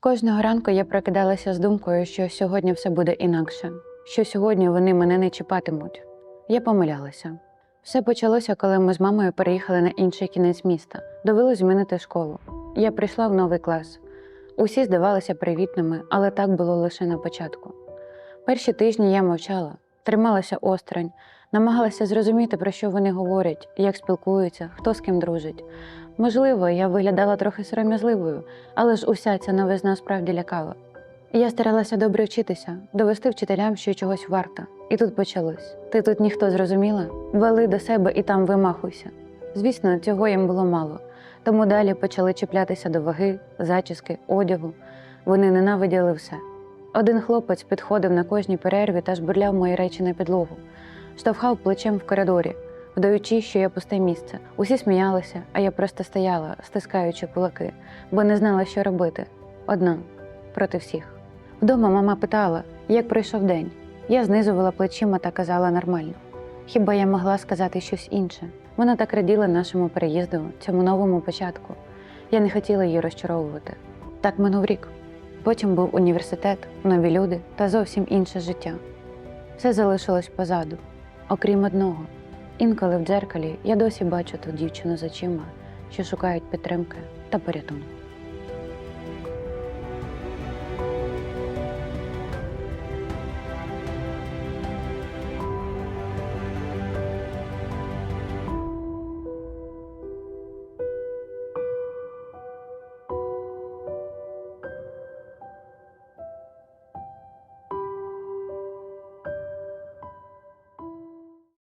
Кожного ранку я прокидалася з думкою, що сьогодні все буде інакше, що сьогодні вони мене не чіпатимуть. Я помилялася. Все почалося, коли ми з мамою переїхали на інший кінець міста. Довелось змінити школу. Я прийшла в новий клас. Усі здавалися привітними, але так було лише на початку. Перші тижні я мовчала, трималася осторонь, намагалася зрозуміти, про що вони говорять, як спілкуються, хто з ким дружить. Можливо, я виглядала трохи сором'язливою, але ж уся ця новизна справді лякала. Я старалася добре вчитися, довести вчителям, що чогось варта. І тут почалось. Ти тут ніхто зрозуміла? Вели до себе і там вимахуйся. Звісно, цього їм було мало, тому далі почали чіплятися до ваги, зачіски, одягу. Вони ненавиділи все. Один хлопець підходив на кожній перерві та жбурляв мої речі на підлогу, штовхав плечем в коридорі, вдаючи, що я пусте місце. Усі сміялися, а я просто стояла, стискаючи кулаки, бо не знала, що робити. Одна проти всіх. Вдома мама питала, як пройшов день. Я знизувала плечима та казала нормально. Хіба я могла сказати щось інше? Вона так раділа нашому переїзду, цьому новому початку. Я не хотіла її розчаровувати. Так минув рік. Потім був університет, нові люди та зовсім інше життя. Все залишилось позаду, окрім одного. Інколи в дзеркалі я досі бачу ту дівчину з очима, що шукають підтримки та порятунку.